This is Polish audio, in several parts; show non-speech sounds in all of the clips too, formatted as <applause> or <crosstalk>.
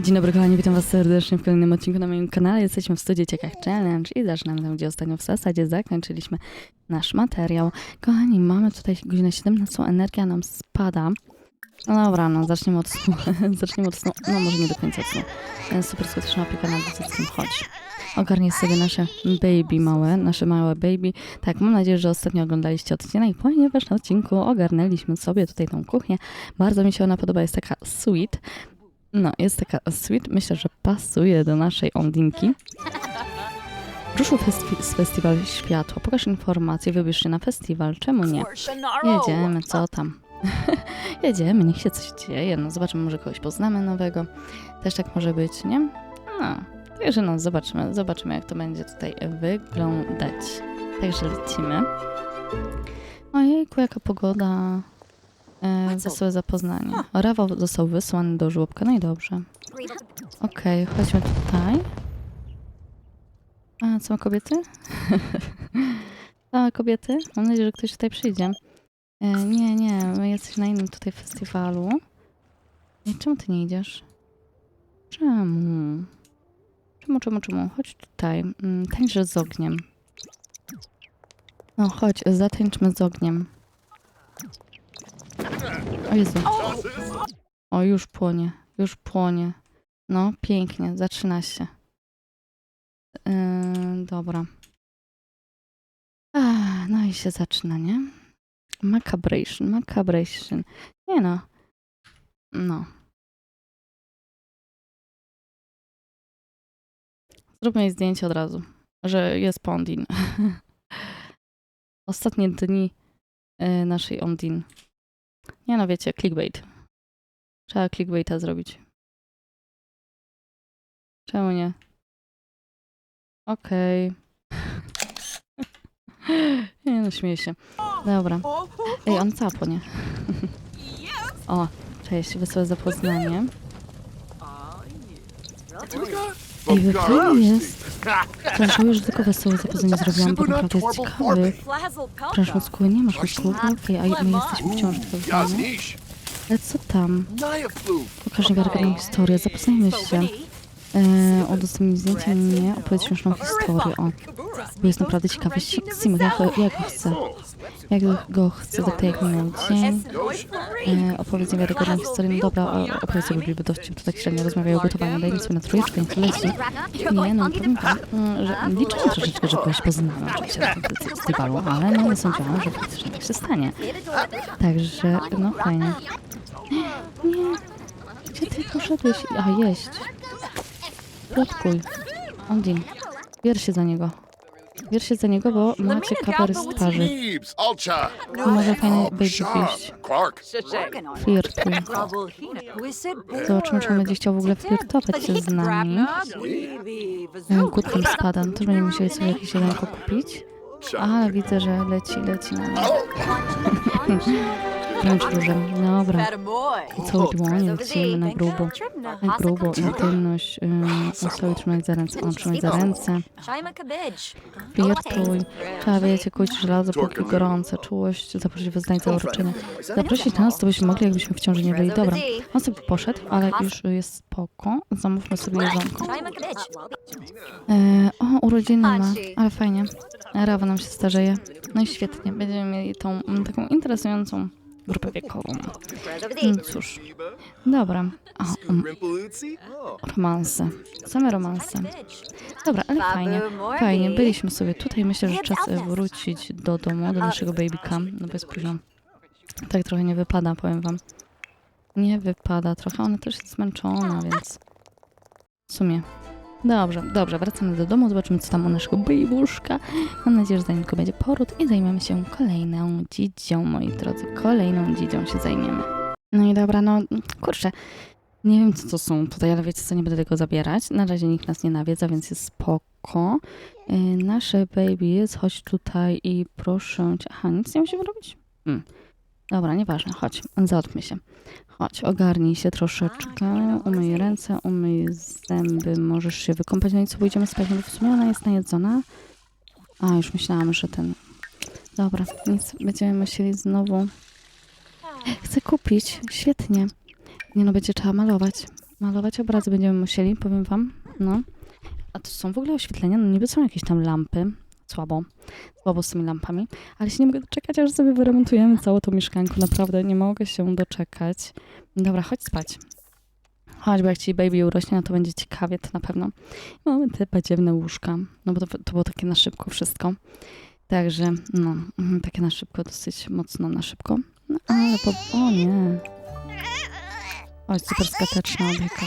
Dzień dobry kochani, witam was serdecznie w kolejnym odcinku na moim kanale. Jesteśmy w studiu Ciekach Challenge i zaczynamy tam, gdzie ostatnio w zasadzie zakończyliśmy nasz materiał. Kochani, mamy tutaj godzinę 17, energia nam spada. No dobra, no zaczniemy od snu. <laughs> zaczniemy od snu. No może nie do końca snu. Ten super skuteczna opieka nad dzieckiem, chodź. Ogarnij sobie nasze baby małe, nasze małe baby. Tak, mam nadzieję, że ostatnio oglądaliście odcinek, ponieważ na odcinku ogarnęliśmy sobie tutaj tą kuchnię. Bardzo mi się ona podoba, jest taka sweet. No, jest taka sweet, myślę, że pasuje do naszej ondinki. Ruszył festi- z festiwal światła. Pokaż informacje, wybierz się na festiwal. Czemu nie? Jedziemy, co tam? <laughs> Jedziemy, niech się coś dzieje. No, zobaczymy, może kogoś poznamy nowego. Też tak może być, nie? No, także no, zobaczymy, zobaczymy, jak to będzie tutaj wyglądać. Także lecimy. Ojejku, jaka pogoda. E, wesołe zapoznanie. Rafał został wysłany do żłobka, no i dobrze. Okej, chodźmy tutaj. A, co ma kobiety? <laughs> A, kobiety? Mam nadzieję, że ktoś tutaj przyjdzie. E, nie, nie, my jesteś na innym tutaj festiwalu. I czemu ty nie idziesz? Czemu? Czemu, czemu, czemu? Chodź tutaj. Mm, Tańczę z ogniem. No, chodź, zatańczmy z ogniem. O Jezu. O, już płonie, już płonie. No, pięknie, zaczyna się. Yy, dobra. No i się zaczyna, nie? Macabration, macabration. Nie no. No. Zróbmy jej zdjęcie od razu, że jest po Ondin. <laughs> Ostatnie dni yy, naszej Ondin. Nie no, wiecie, clickbait. Trzeba clickbaita zrobić. Czemu nie? Okej. <laughs> nie no, śmieję się. Dobra. Ej, on capo, nie? <laughs> o, cześć, wesołe zapoznanie. Ej, wyfajny jest. To żałuję, że tylko wesołe zapoznanie zrobiłam, bo naprawdę jest ciekawy. Przecież mózgu nie masz mózgu. Okej, a my jesteśmy wciąż tylko wyfajne. Ale co tam? Pokaż niewiarygodną historię, zapoznajmy się. E, udostępnij zdjęcie mnie, opowiedz śmieszną historię. O, bo jest naprawdę ciekawy. Sim, ja, go- go chcę. Ja go, chcę, tak jak minął dzień. E, opowiedz niewiarygodną historię. No dobra, o- opowiedz sobie Biblię dowcip, to tak średnio rozmawiają o gotowaniu. Daj mi sobie na trójeczkę, nie. Nie, no powiem tak, mm, że liczyłam troszeczkę, że kogoś poznałam oczywiście na tym festiwalu, ale no nie sądziłam, że faktycznie tak się stanie. Także, no fajnie. <gasps> Nie, gdzie ty poszedłeś? A, jeść. Plotkuj. Ondin, bierz się za niego. Bierz się za niego, bo ma ciekawe rys twarzy. I może fajnie Shaw, wyjść. Flirtuj. Zobaczymy, czy on będzie chciał w ogóle flirtować się z nami. E, Głódkiem spadam. Też będziemy musieli sobie jakieś jedzonko kupić. A, widzę, że leci, leci na mnie. <laughs> <laughs> Wręcz dużym. Dobra. Całe dłonie lecimy na grubo. Na grubo, intymność. Sobie trzymać za ręce. On trzymać za ręce. Flirtuj. Trzeba, wiecie, kuć żelazo, póki gorące. Czułość, zaprosić wyznań za uroczenie. Zaprosić nas, to byśmy mogli, jakbyśmy w ciąży nie byli. Dobra. On sobie poszedł, ale już jest spoko. Zamówmy sobie jedzonko. E, o, urodziny ma, ale fajnie. Rawa nam się starzeje. No i świetnie, będziemy mieli tą taką interesującą grupę wiekową. No cóż, dobra. O, mm, romanse. Same romanse. Dobra, ale fajnie. Fajnie, byliśmy sobie tutaj. Myślę, że czas wrócić do domu, do naszego babyka. No bo jest późno. Tak trochę nie wypada, powiem wam. Nie wypada trochę. Ona też jest zmęczona, więc w sumie. Dobrze, dobrze, wracamy do domu, zobaczymy co tam u naszego babyuszka. Mam nadzieję, że za niedługo będzie poród i zajmiemy się kolejną dzidzią, moi drodzy. Kolejną dzidzią się zajmiemy. No i dobra, no kurczę, nie wiem co to są tutaj, ale wiecie co, nie będę tego zabierać. Na razie nikt nas nie nawiedza, więc jest spoko. Yy, nasze baby jest, chodź tutaj i proszę cię. Aha, nic nie musimy robić? Hmm. Dobra, nieważne, chodź, zaodpmy się. Chodź, ogarnij się troszeczkę, umyj ręce, umyj zęby, możesz się wykąpać, no i co, pójdziemy spać, no bo w sumie ona jest najedzona. A, już myślałam, że ten... Dobra, nic, będziemy musieli znowu... Chcę kupić, świetnie. Nie no, będzie trzeba malować. Malować obrazy będziemy musieli, powiem wam. No. A to są w ogóle oświetlenia? No niby są jakieś tam lampy. Słabo. Słabo z tymi lampami. Ale się nie mogę doczekać, aż sobie wyremontujemy całe to mieszkanko. Naprawdę nie mogę się doczekać. Dobra, chodź spać. Chodź, bo jak ci baby urośnie, no to będzie ciekawie, to na pewno. Mamy te badziewne łóżka. No bo to, to było takie na szybko wszystko. Także, no, mhm, takie na szybko, dosyć mocno na szybko. No, ale po... O nie. Oj, super skateczna opieka.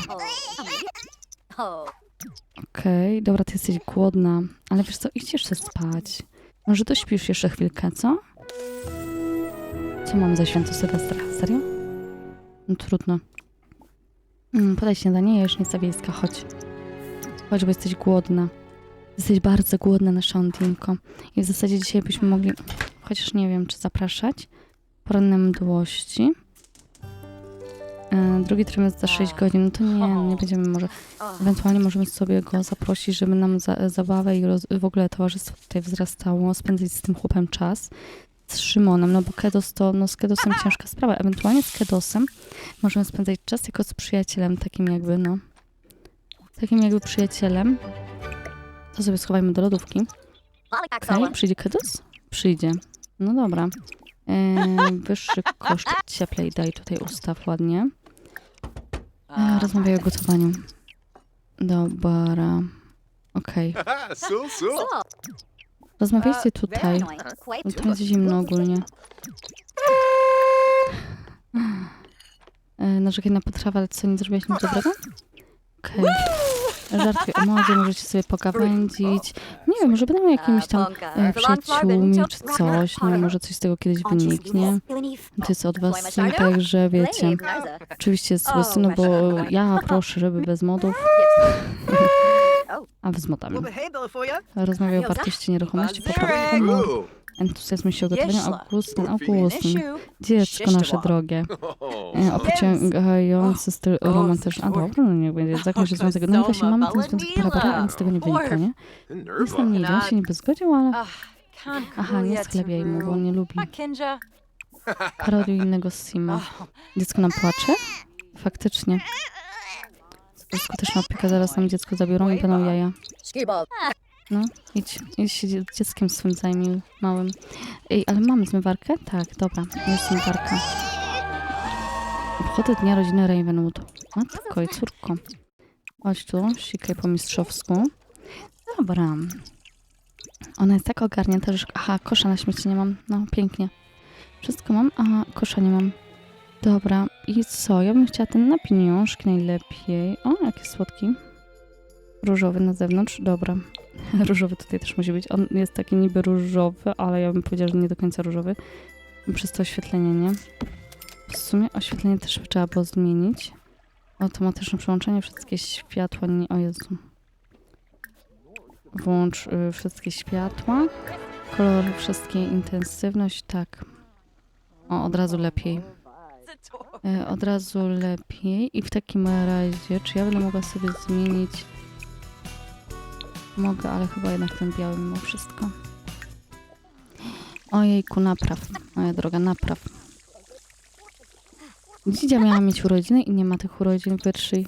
Okej, dobra, ty jesteś głodna. Ale wiesz co, idź jeszcze spać. Może dośpisz jeszcze chwilkę, co? Co mam za święto Sylwestra? Serio? No trudno. Mm, podaj śniadanie, jajecznica wiejska, chodź. Chodź, bo jesteś głodna. Jesteś bardzo głodna, nasza Ondinko. I w zasadzie dzisiaj byśmy mogli, chociaż nie wiem, czy zapraszać, poranne mdłości. E, drugi trymestr za 6 godzin, no to nie, nie będziemy może Ewentualnie możemy sobie go zaprosić, żeby nam za, zabawę i roz, w ogóle towarzystwo tutaj wzrastało, spędzić z tym chłopem czas. Z Szymonem, no bo Kedos to, no z Kedosem ciężka sprawa. Ewentualnie z Kedosem możemy spędzać czas jako z przyjacielem, takim jakby, no. Takim jakby przyjacielem. To sobie schowajmy do lodówki. Okej, przyjdzie Kedos? Przyjdzie. No dobra. E, wyższy koszt cieplej daj tutaj ustaw ładnie. E, rozmawiaj o gotowaniu. Dobra. Okej. <laughs> Sul. Rozmawiajcie tutaj. No To jest zimno ogólnie. <laughs> E, Narzekaj na potrawę, ale co, nie zrobiłaś nic dobrego? Okej. Żartuję o modzie, możecie sobie pogawędzić. Nie wiem, może będą jakimiś tam e, przyjaciółmi czy coś. Nie może coś z tego kiedyś wyniknie. To jest od was, także wiecie. Oczywiście z łysy, no bo ja proszę, żeby bez modów, a wy z modami. Rozmawiał o wartości nieruchomości, Ooh. entuzjazmie się gotowania. Augustyn, Augustyn, dziecko nasze drogie. E, Obciągający styl romantyczny. A dobra, no niech będzie. Zakon się związek. No właśnie mamy ten związek a nic z tego nie wynika, nie? Nic nam nie idzie, on się niby zgodził, ale... Aha, nie sklepiaj mu, bo on nie lubi. Parodiuj innego Sima. <laughs> Dziecko nam płacze? Faktycznie. Skuteczna opieka, zaraz nam dziecko zabiorą i będą jaja. No, idź, idź się dzie- dzieckiem swym zajmij, małym. Ej, ale mamy zmywarkę? Tak, dobra, jest zmywarka. Obchody dnia rodziny Ravenwood. Matko i córko. Chodź tu, sikaj po mistrzowsku. Dobra. Ona jest tak ogarnięta, że... Aha, kosza na śmieci nie mam. No, pięknie. Wszystko mam, a kosza nie mam. Dobra, i co? Ja bym chciała ten na pieniążki najlepiej. O, jaki słodki. Różowy na zewnątrz, dobra. <laughs> Różowy tutaj też musi być. On jest taki niby różowy, ale ja bym powiedziała, że nie do końca różowy. Przez to oświetlenie, nie? W sumie oświetlenie też trzeba było zmienić. Automatyczne przełączenie, wszystkie światła, nie... O Jezu. Włącz y, wszystkie światła. Kolor, wszystkie intensywność, tak. O, od razu lepiej. E, od razu lepiej. I w takim razie, czy ja będę mogła sobie zmienić... Mogę, ale chyba jednak ten biały mimo wszystko. Ojejku, napraw. Moja droga, napraw. Dzidzia miała mieć urodziny i nie ma tych urodzin wyższej.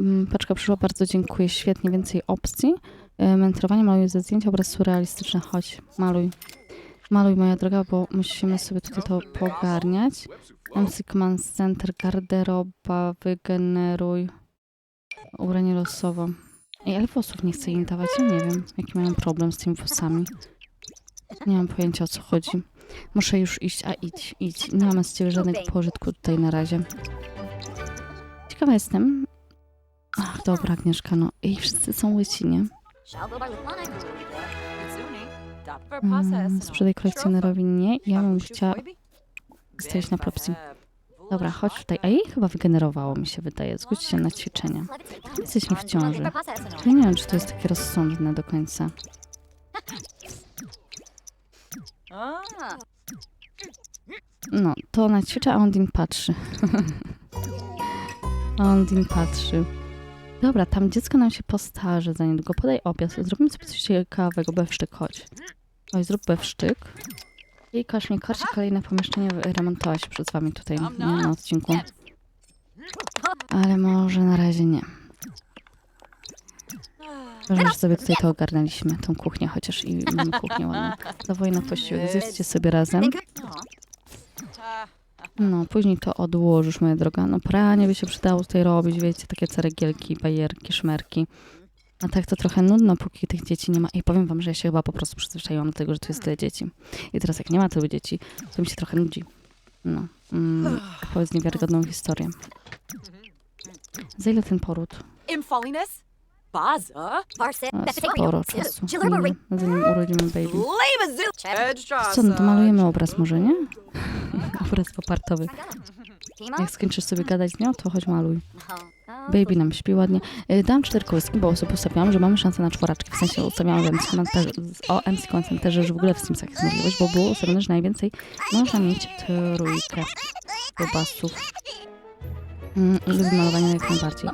Mm, Paczka przyszła, bardzo dziękuję. Świetnie, więcej opcji. E, Mentrowanie maluję ze zdjęcia, obraz surrealistyczny. Chodź, maluj. Maluj, moja droga, bo musimy sobie tutaj to pogarniać. MC Command Center, garderoba, wygeneruj. Ubranie losowo. Ej, ale włosów nie chcę im dawać, ja nie wiem, jaki mają problem z tymi włosami. Nie mam pojęcia o co chodzi. Muszę już iść, a idź, idź. Nie mam z ciebie żadnego pożytku tutaj na razie. Ciekawa jestem. Ach, dobra, Agnieszka, no. Ej, wszyscy są łysi, nie? Mm, sprzedaj kolekcjonerowi nie. Ja bym chciała stoić na propsji. Dobra, chodź tutaj. A jej chyba wygenerowało, mi się wydaje. Zgódź się na ćwiczenia. Jesteśmy w ciąży. Ja nie wiem, czy to jest takie rozsądne do końca. No, to ona ćwiczy, a Ondin patrzy. <laughs> Ondin patrzy. Dobra, tam dziecko nam się postarze za niedługo. Podaj obiad. Zrobimy sobie coś ciekawego. Bewsztyk, chodź. Oj, zrób bewsztyk. I każ mi karcie kolejne pomieszczenie remontować przed wami tutaj nie, na odcinku. Ale może na razie nie. Ważne, że sobie tutaj to ogarnęliśmy, tą kuchnię chociaż i mamy kuchnię ładną. Dawaj na posiłek, zjedzcie sobie razem. No, później to odłożysz, moja droga. No, pranie by się przydało tutaj robić, wiecie, takie ceregielki, bajerki, szmerki. A tak to trochę nudno, póki tych dzieci nie ma. I powiem wam, że ja się chyba po prostu przyzwyczaiłam do tego, że tu jest tyle dzieci. I teraz jak nie ma tylu dzieci, to mi się trochę nudzi. No, mm, powiedz niewiarygodną historię. Za ile ten poród? Baza? A, sporo czasu zanim urodzimy baby. Co, no to malujemy obraz może, nie? <laughs> obraz popartowy. Jak skończysz sobie gadać z nią, to chodź maluj. Baby nam śpi ładnie. Y, Dam cztery kołyski, bo sobie ustawiałam, że mamy szansę na czworaczki. W sensie ustawiałam w MC komentarze, o MC komentarze, że w ogóle w Simsach jest możliwość, bo było ustawione, że najwięcej można mieć trójkę bobasów. Mm, lubię malowanie jak najbardziej.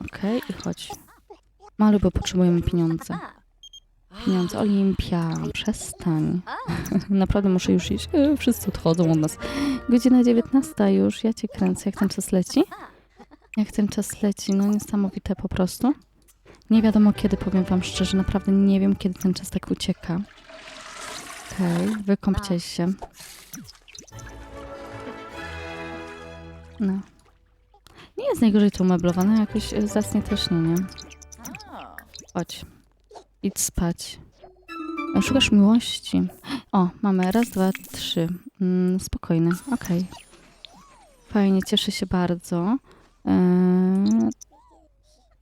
Okej, i chodź. Maluj, bo potrzebujemy pieniądze. Pieniądze. Olimpia, przestań. <laughs> Naprawdę muszę już iść. E, Wszyscy odchodzą od nas. Godzina 19 już. Ja cię kręcę. Jak ten czas leci? Jak ten czas leci? No niesamowite po prostu. Nie wiadomo kiedy, powiem wam szczerze. Naprawdę nie wiem, kiedy ten czas tak ucieka. Okej, wykąpcie się. No. Nie jest najgorzej to umeblowane, jakoś e, zacnie też nie, nie? Chodź. Idź spać. Szukasz miłości. O, mamy raz, dwa, trzy. Mm, spokojny, okej. Fajnie, cieszę się bardzo. Eee,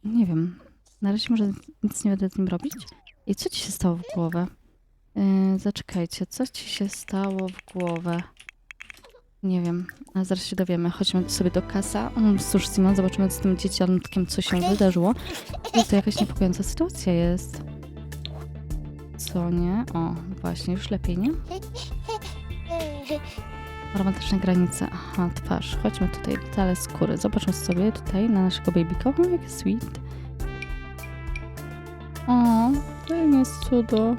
nie wiem. Na razie może nic nie będę z nim robić. I co ci się stało w głowę? Eee, zaczekajcie, co ci się stało w głowę? Nie wiem, ale zaraz się dowiemy. Chodźmy sobie do kasa. Mm, Cóż, Simon, zobaczymy z tym dzieciątkiem, co się wydarzyło. I to jakaś niepokojąca sytuacja jest. Co nie? O, właśnie, już lepiej, nie? Romantyczne granice. Aha, twarz. Chodźmy tutaj, detale skóry. Zobaczmy sobie tutaj na naszego babyka. O, jakie sweet. O, to jest cudo.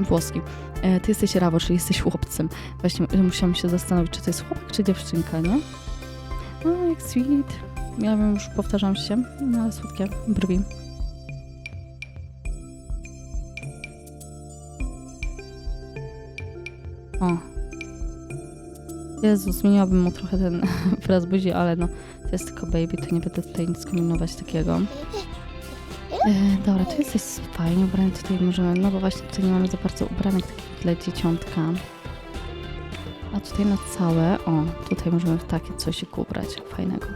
Włoski. E, ty jesteś Rawo, czyli jesteś chłopcem. Właśnie musiałam się zastanowić, czy to jest chłopak, czy dziewczynka, nie? O, jak sweet. Ja wiem, już powtarzam się, no ale słodkie brwi. O. Jezu, zmieniłabym mu trochę ten <laughs> wyraz buzi, ale no, to jest tylko baby, to nie będę tutaj nic kombinować takiego. E, dobra, tu jesteś fajnie ubrany, tutaj możemy, no bo właśnie tutaj nie mamy za bardzo ubranek takich dla dzieciątka. A tutaj na całe, o, tutaj możemy w takie coś ubrać, fajnego.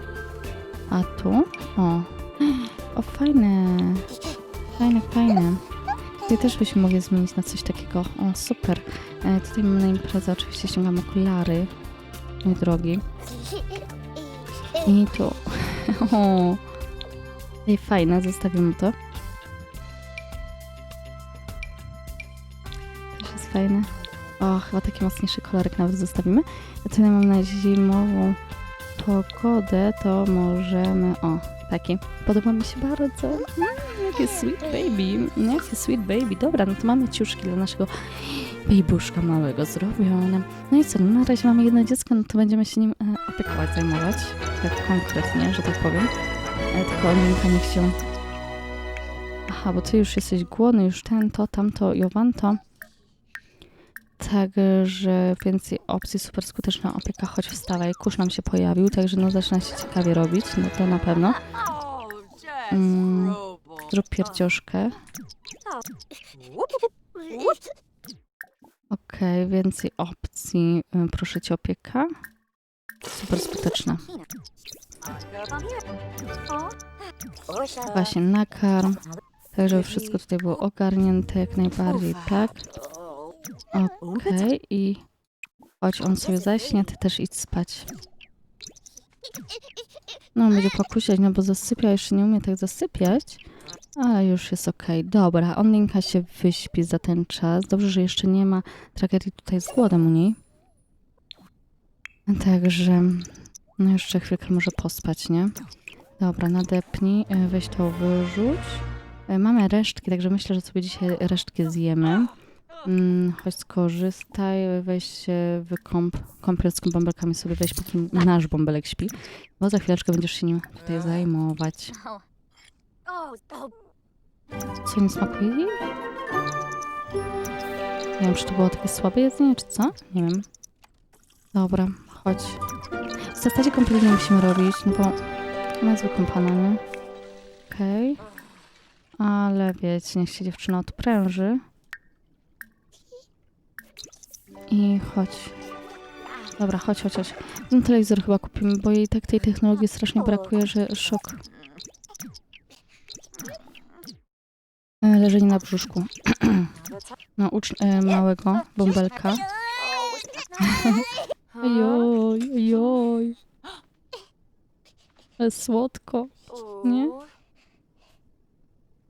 A tu, o, o fajne, fajne, fajne. Tutaj też byśmy mogli zmienić na coś takiego, o super. E, tutaj mamy na imprezę, oczywiście ściągam okulary, mój drogi. I tu, <laughs> o, Ej, fajne, zostawimy to. Fajne. O, chyba taki mocniejszy kolorek nawet zostawimy. A tutaj mam na zimową pogodę, to możemy... O, taki. Podoba mi się bardzo. Mm, jakie sweet baby. Jakie sweet baby. Dobra, no to mamy ciuszki dla naszego bejbuszka małego zrobione. No i co, no na razie mamy jedno dziecko, no to będziemy się nim e, opiekować, zajmować. Tak konkretnie, że tak powiem. Ale tylko Olinka niech się... Aha, bo ty już jesteś głodny, już ten, to, tamto, Jowanto. Także więcej opcji, super skuteczna opieka, choć wstawaj, kurz nam się pojawił, także no zaczyna się ciekawie robić, no to na pewno. Mm. Zrób pierdzioszkę. Okej, więcej opcji, y, proszę cię, opieka. Super skuteczna. Właśnie nakarm, tak żeby wszystko tutaj było ogarnięte jak najbardziej, tak? Okej, i chodź, on sobie zaśnie, ty też idź spać. No, on będzie pokusiać, no bo zasypia, jeszcze nie umie tak zasypiać. Ale już jest okej. Dobra, Onlinka się wyśpi za ten czas. Dobrze, że jeszcze nie ma tragedii tutaj z głodem u niej. Także, no jeszcze chwilkę może pospać, nie? Dobra, nadepnij, e, weź to wyrzuć. E, Mamy resztki, także myślę, że sobie dzisiaj resztki zjemy. Mm, chodź skorzystaj, weź się wykąp, kąpiel z bąbelkami sobie weź, póki nasz bąbelek śpi, bo za chwileczkę będziesz się nim tutaj zajmować. Co, nie smakuje? Nie wiem, czy to było takie słabe jedzenie, czy co? Nie wiem. Dobra, chodź. W zasadzie kąpieli nie musimy robić, no bo ona jest wykąpana, nie? Okej. Ale wiecie, niech się dziewczyna odpręży. I chodź. Dobra, chodź, chodź, chodź. Ten telewizor chyba kupimy, bo jej tak tej technologii strasznie brakuje, że szok. E, Leżenie na brzuszku. <clears throat> No, ucz e, małego bąbelka. <laughs> Ojoj. <gasps> Ale słodko. Nie?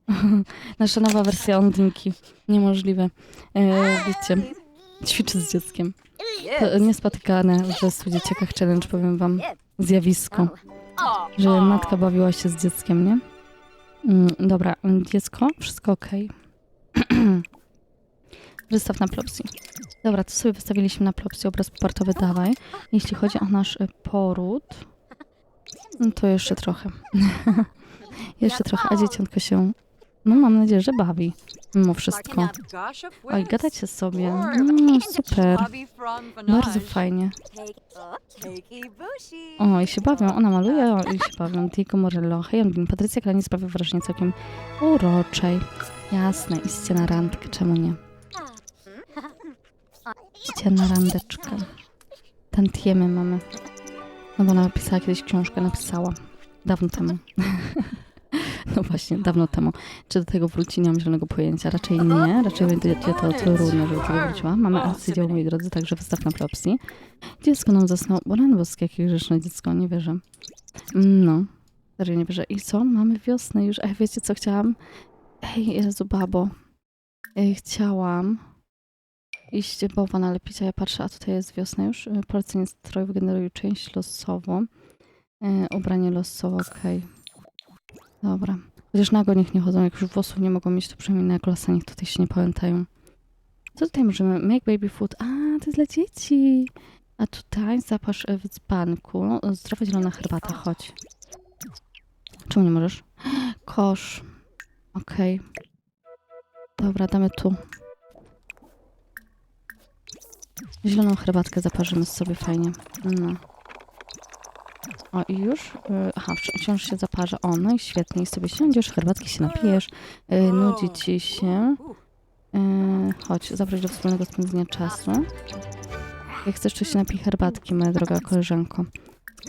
<laughs> Nasza nowa wersja ondynki. Niemożliwe. E, wiecie, ćwiczy z dzieckiem. To niespotykane w Westu Dzieciakach Challenge, powiem wam. Zjawisko, że matka bawiła się z dzieckiem, nie? Mm, dobra, dziecko, wszystko ok. <clears throat> Wystaw na plopsy. Dobra, to sobie wystawiliśmy na plopsy, obraz popartowy dawaj. Jeśli chodzi o nasz y, poród, no to jeszcze trochę. <laughs> jeszcze trochę, a dzieciątko się, no mam nadzieję, że bawi. Mimo wszystko. Oj, gadacie sobie. No, super. Bardzo fajnie. O, i się bawią. Ona maluje, o, i się bawią. Diego Morello, Heyongin, Patrycja Klani sprawia wrażenie całkiem uroczej. Jasne, iście na randkę, czemu nie? Iście na randeczkę. Tantiemy mamy. No bo ona napisała kiedyś książkę, napisała. Dawno temu. <laughs> No właśnie, dawno temu. Czy do tego wróci, nie mam zielonego pojęcia. Raczej nie, raczej będzie to trudne, żeby do tego wróciła. Mamy arcydzieło, moi drodzy, także wystaw na propsji. Dziecko nam zasnął. Bo rano boskie, jakie grzeczne dziecko, nie wierzę. No, serio nie wierzę. I co? Mamy wiosnę już. Ej, wiecie co chciałam? Ej, Jezu, babo. Ej, chciałam iść bałwana lepić, a ja patrzę, a tutaj jest wiosna już. Y, Polecenie strojów generują część losową. Y, Ubranie losowe, okej. Dobra. Chociaż nago niech nie chodzą, jak już włosów nie mogą mieć, to przynajmniej na glosa niech tutaj się nie pamiętają. Co tutaj możemy? Make baby food. A, to jest dla dzieci. A tutaj zapasz e, w dzbanku. Zdrowa zielona herbata, chodź. Czemu nie możesz? <gasps> Kosz. Okej. Dobra, damy tu. Zieloną herbatkę zaparzymy sobie fajnie. No. O i już? y, Aha, wci- wciąż się zaparza. O, no i świetnie. I sobie siądziesz, herbatki się napijesz, y, nudzi ci się. Y, Chodź, zaproś do wspólnego spędzenia czasu. Jak chcesz, to się napij herbatki, moja droga koleżanko.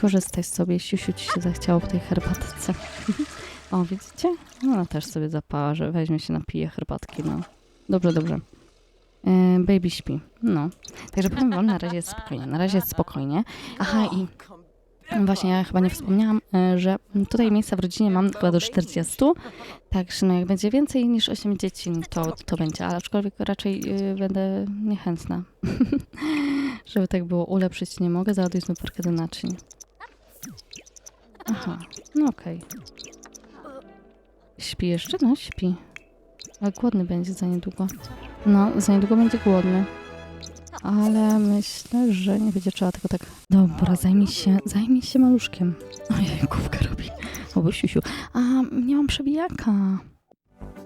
Korzystaj sobie, siusiu ci się zachciało w tej herbatce. <laughs> o, widzicie? No, ona też sobie zaparzy, weźmie się, napije herbatki, no. Dobrze, dobrze. Baby śpi, no. Także powiem wam, na razie jest spokojnie, na razie jest spokojnie. Aha, i Właśnie, ja chyba nie wspomniałam, e, że tutaj miejsca w rodzinie mam chyba do 40, także no jak będzie więcej niż 8 dzieci, to, to będzie, ale aczkolwiek raczej y, będę niechętna. <laughs> Żeby tak było, ulepszyć nie mogę, załaduj zmywarkę do naczyń. Aha, no okej. Śpi jeszcze? No śpi. Ale głodny będzie za niedługo. No, za niedługo będzie głodny. Ale myślę, że nie będzie trzeba tego tak... Dobra, zajmij się, zajmij się maluszkiem. Ojej, główka robi. O, bo siusiu. A, nie mam przewijaka.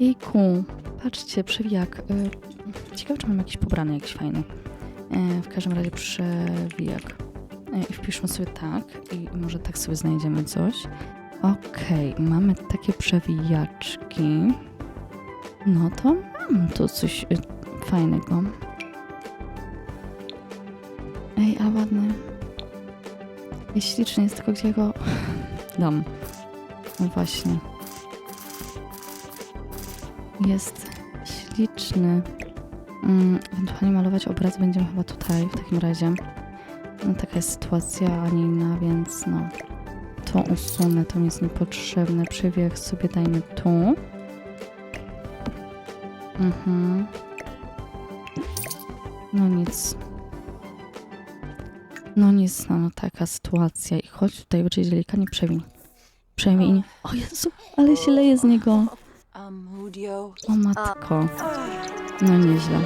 Jejku, patrzcie, przewijak. Y, Ciekawe, czy mam jakiś pobrany, jakiś fajny. E, W każdym razie przewijak. E, I wpiszmy sobie tak i może tak sobie znajdziemy coś. Okej, mamy takie przewijaczki. No to mam tu coś y, fajnego. Ej, a ładny. Jest śliczny, jest tylko gdzie go dam. No właśnie. Jest śliczny. Mm, ewentualnie malować obraz będziemy chyba tutaj, w takim razie. No, taka jest sytuacja, a nie inna, więc no. To usunę, to mi jest niepotrzebne. Przewiech sobie dajmy tu. Mhm. No nic. No nic, no, no taka sytuacja. I chodź tutaj, będzie delikatnie przewiń. Przewiń. O Jezu, ale się leje z niego. O matko. No nieźle.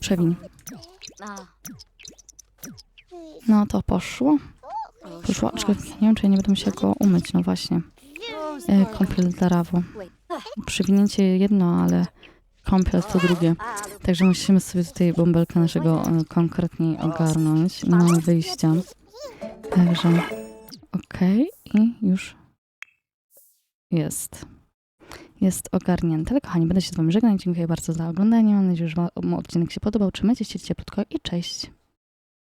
Przewiń. No to poszło. Poszło, aczkolwiek nie wiem, czy ja nie będę musiała go umyć, no właśnie. E, kąpiel dla. Przywinięcie jedno, ale kąpiel to drugie. Także musimy sobie tutaj bąbelkę naszego e, konkretniej ogarnąć. Nie mamy wyjścia. Także okej i już jest. Jest ogarnięte. Ale kochani, będę się z wami żegnać. Dziękuję bardzo za oglądanie. Mam nadzieję, że odcinek się podobał. Trzymajcie się cieplutko i cześć.